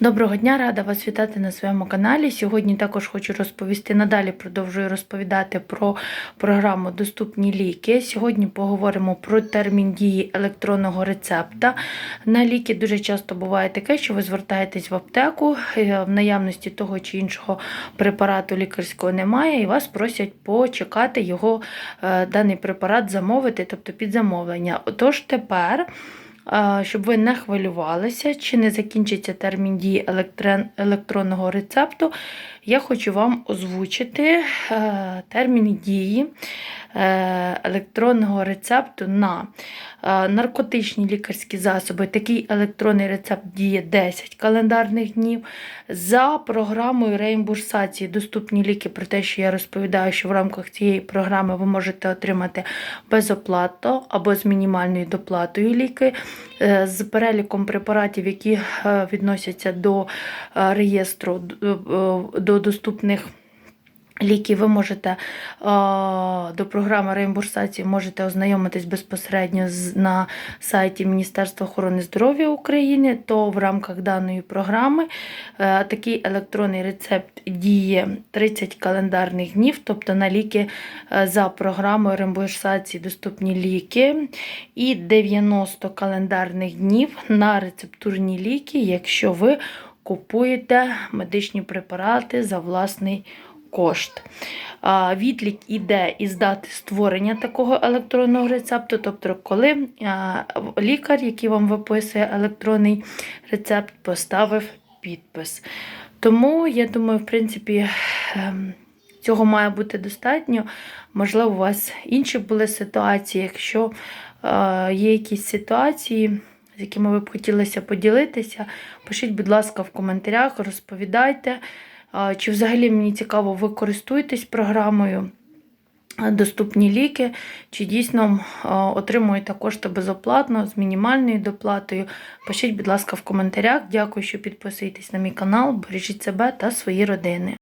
Доброго дня, рада вас вітати на своєму каналі. Сьогодні також хочу розповісти надалі. Продовжую розповідати про програму Доступні ліки. Сьогодні поговоримо про термін дії електронного рецепта. На ліки дуже часто буває таке, що ви звертаєтесь в аптеку, е, в наявності того чи іншого препарату лікарського немає, і вас просять почекати його е, даний препарат замовити, тобто під замовлення. Отож, тепер. Щоб ви не хвилювалися, чи не закінчиться термін дії електронного рецепту, я хочу вам озвучити е, термін дії е, електронного рецепту на е, наркотичні лікарські засоби. Такий електронний рецепт діє 10 календарних днів. За програмою реімбурсації доступні ліки про те, що я розповідаю, що в рамках цієї програми ви можете отримати безоплатно або з мінімальною доплатою ліки. Е, З переліком препаратів, які е, відносяться до е, реєстру до доступних ліків, ви можете до програми реімбурсації можете ознайомитись безпосередньо на сайті Міністерства охорони здоров'я України, то в рамках даної програми е, такий електронний рецепт діє 30 календарних днів, тобто на ліки е, за програмою реімбурсації доступні ліки, і 90 календарних днів на рецептурні ліки, якщо ви купуєте медичні препарати за власний кошт. Відлік іде із дати створення такого електронного рецепту, тобто, коли лікар, який вам виписує електронний рецепт, поставив підпис. Тому, я думаю, в принципі, ем, цього має бути достатньо. Можливо, у вас інші були ситуації. Якщо е, є якісь ситуації, з якими ви б хотілося поділитися, пишіть, будь ласка, в коментарях, розповідайте. Чи взагалі мені цікаво, ви користуєтесь програмою Доступні ліки, чи дійсно отримуєте кошти безоплатно з мінімальною доплатою? Пишіть, будь ласка, в коментарях. Дякую, що підписуєтесь на мій канал. Бережіть себе та свої родини.